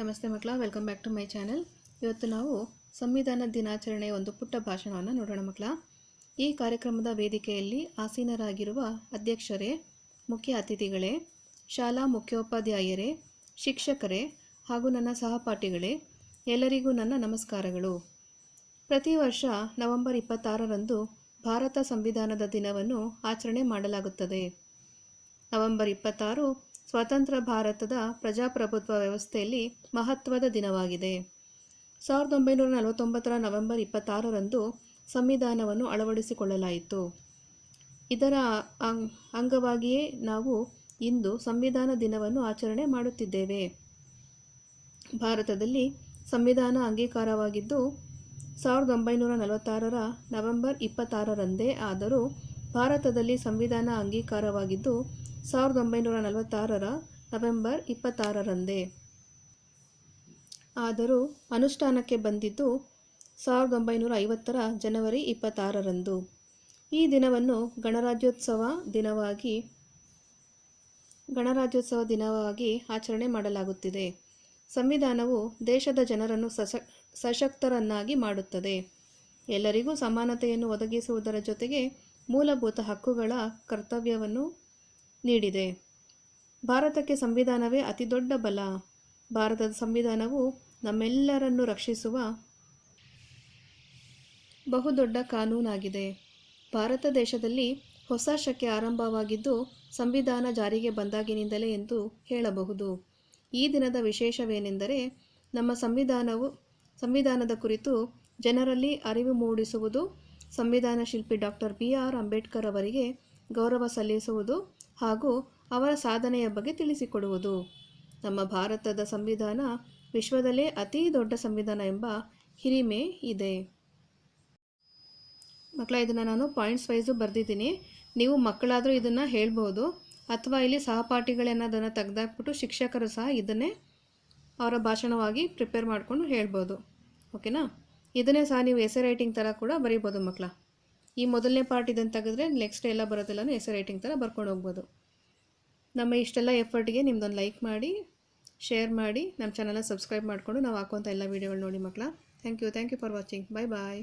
ನಮಸ್ತೆ ಮಕ್ಕಳ welcome back to my channel ಇವತ್ತು ನಾವು ಸಂವಿಧಾನ ದಿನಾಚರಣೆಯ ಒಂದು ಪುಟ್ಟ ಭಾಷಣವನ್ನು ನೋಡೋಣ ಮಕ್ಕಳ. ಈ ಕಾರ್ಯಕ್ರಮದ ವೇದಿಕೆಯಲ್ಲಿ ಆಸೀನರಾಗಿರುವ ಅಧ್ಯಕ್ಷರೇ, ಮುಖ್ಯ ಅತಿಥಿಗಳೇ, ಶಾಲಾ ಮುಖ್ಯೋಪಾಧ್ಯಾಯರೇ, ಶಿಕ್ಷಕರೇ ಹಾಗೂ ನನ್ನ ಸಹಪಾಠಿಗಳೇ, ಎಲ್ಲರಿಗೂ ನನ್ನ ನಮಸ್ಕಾರಗಳು. ಪ್ರತಿ ವರ್ಷ ನವೆಂಬರ್ ಇಪ್ಪತ್ತಾರರಂದು ಭಾರತ ಸಂವಿಧಾನದ ದಿನವನ್ನು ಆಚರಣೆ ಮಾಡಲಾಗುತ್ತದೆ. ನವೆಂಬರ್ ಇಪ್ಪತ್ತಾರು ಸ್ವತಂತ್ರ ಭಾರತದ ಪ್ರಜಾಪ್ರಭುತ್ವ ವ್ಯವಸ್ಥೆಯಲ್ಲಿ ಮಹತ್ವದ ದಿನವಾಗಿದೆ. ಸಾವಿರದ ಒಂಬೈನೂರ ನಲವತ್ತೊಂಬತ್ತರ ನವೆಂಬರ್ ಇಪ್ಪತ್ತಾರರಂದು ಸಂವಿಧಾನವನ್ನು ಅಳವಡಿಸಿಕೊಳ್ಳಲಾಯಿತು. ಇದರ ಅಂಗ್, ಅಂಗವಾಗಿಯೇ ನಾವು ಇಂದು ಸಂವಿಧಾನ ದಿನವನ್ನು ಆಚರಣೆ ಮಾಡುತ್ತಿದ್ದೇವೆ. ಭಾರತದಲ್ಲಿ ಸಂವಿಧಾನ ಅಂಗೀಕಾರವಾಗಿದ್ದು, ಸಾವಿರದ ಒಂಬೈನೂರ ನಲವತ್ತಾರರ ನವೆಂಬರ್ ಇಪ್ಪತ್ತಾರರಂದೇ ಆದರೂ ಭಾರತದಲ್ಲಿ ಸಂವಿಧಾನ ಅಂಗೀಕಾರವಾಗಿದ್ದು, ಸಾವಿರದ ಒಂಬೈನೂರ ನಲವತ್ತಾರರ ನವೆಂಬರ್ ಇಪ್ಪತ್ತಾರರಂದೇ. ಆದರೂ ಅನುಷ್ಠಾನಕ್ಕೆ ಬಂದಿದ್ದು ಸಾವಿರದ ಒಂಬೈನೂರ ಐವತ್ತರ ಜನವರಿ ಇಪ್ಪತ್ತಾರರಂದು. ಈ ದಿನವನ್ನು ಗಣರಾಜ್ಯೋತ್ಸವ ದಿನವಾಗಿ ಗಣರಾಜ್ಯೋತ್ಸವ ದಿನವಾಗಿ ಆಚರಣೆ ಮಾಡಲಾಗುತ್ತಿದೆ. ಸಂವಿಧಾನವು ದೇಶದ ಜನರನ್ನು ಸಶ, ಸಶಕ್ತರನ್ನಾಗಿ ಮಾಡುತ್ತದೆ. ಎಲ್ಲರಿಗೂ ಸಮಾನತೆಯನ್ನು ಒದಗಿಸುವುದರ ಜೊತೆಗೆ ಮೂಲಭೂತ ಹಕ್ಕುಗಳ ಕರ್ತವ್ಯವನ್ನು ನೀಡಿದೆ. ಭಾರತಕ್ಕೆ ಸಂವಿಧಾನವೇ ಅತಿದೊಡ್ಡ ಬಲ. ಭಾರತದ ಸಂವಿಧಾನವು ನಮ್ಮೆಲ್ಲರನ್ನು ರಕ್ಷಿಸುವ ಬಹುದೊಡ್ಡ ಕಾನೂನಾಗಿದೆ. ಭಾರತ ದೇಶದಲ್ಲಿ ಹೊಸ ಶಕೆ ಆರಂಭವಾಗಿದ್ದು, ಸಂವಿಧಾನ ಜಾರಿಗೆ ಬಂದಾಗಿನಿಂದಲೇ ಎಂದು ಹೇಳಬಹುದು. ಈ ದಿನದ ವಿಶೇಷವೇನೆಂದರೆ, ನಮ್ಮ ಸಂವಿಧಾನವು, ಸಂವಿಧಾನದ ಕುರಿತು ಜನರಲ್ಲಿ ಅರಿವು ಮೂಡಿಸುವುದು ಸಂವಿಧಾನ ಶಿಲ್ಪಿ ಡಾಕ್ಟರ್ ಬಿ ಆರ್ ಅಂಬೇಡ್ಕರ್ ಅವರಿಗೆ ಗೌರವ ಸಲ್ಲಿಸುವುದು ಹಾಗೂ ಅವರ ಸಾಧನೆಯ ಬಗ್ಗೆ ತಿಳಿಸಿಕೊಡುವುದು. ನಮ್ಮ ಭಾರತದ ಸಂವಿಧಾನ ವಿಶ್ವದಲ್ಲೇ ಅತೀ ದೊಡ್ಡ ಸಂವಿಧಾನ ಎಂಬ ಹಿರಿಮೆ ಇದೆ. ಮಕ್ಕಳ, ಇದನ್ನು ನಾನು ಪಾಯಿಂಟ್ಸ್ ವೈಸು ಬರೆದಿದ್ದೀನಿ. ನೀವು ಮಕ್ಕಳಾದರೂ ಇದನ್ನು ಹೇಳ್ಬೋದು. ಅಥವಾ ಇಲ್ಲಿ ಸಹಪಾಠಿಗಳೇನದನ್ನು ತೆಗೆದಾಕ್ಬಿಟ್ಟು ಶಿಕ್ಷಕರು ಸಹ ಇದನ್ನೇ ಅವರ ಭಾಷಣವಾಗಿ ಪ್ರಿಪೇರ್ ಮಾಡಿಕೊಂಡು ಹೇಳ್ಬೋದು. ಓಕೆನಾ? ಇದನ್ನೇ ಸಹ ನೀವು ಎಸೆ ರೈಟಿಂಗ್ ಥರ ಕೂಡ ಬರೀಬೋದು ಮಕ್ಕಳ ಈ ಮೊದಲನೇ ಪಾರ್ಟ್ ಇದನ್ನು ತೆಗೆದ್ರೆ ನೆಕ್ಸ್ಟ್ ಎಲ್ಲ ಬರೋದೆಲ್ಲನೂ ಎಸೆ ರೈಟಿಂಗ್ ಥರ ಬರ್ಕೊಂಡು ಹೋಗ್ಬೋದು. ನಮ್ಮ ಇಷ್ಟೆಲ್ಲ ಎಫರ್ಟ್ಗೆ ನಿಮ್ದೊಂದು ಲೈಕ್ ಮಾಡಿ ಶೇರ್ ಮಾಡಿ ನಮ್ಮ ಚಾನಲ್ನ ಸಬ್ಸ್ಕ್ರೈಬ್ ಮಾಡಿಕೊಂಡು ನಾವು ಹಾಕುವಂಥ ಎಲ್ಲ ವೀಡಿಯೋಗಳು ನೋಡಿ ಮಕ್ಕಳ thank you thank you for watching bye bye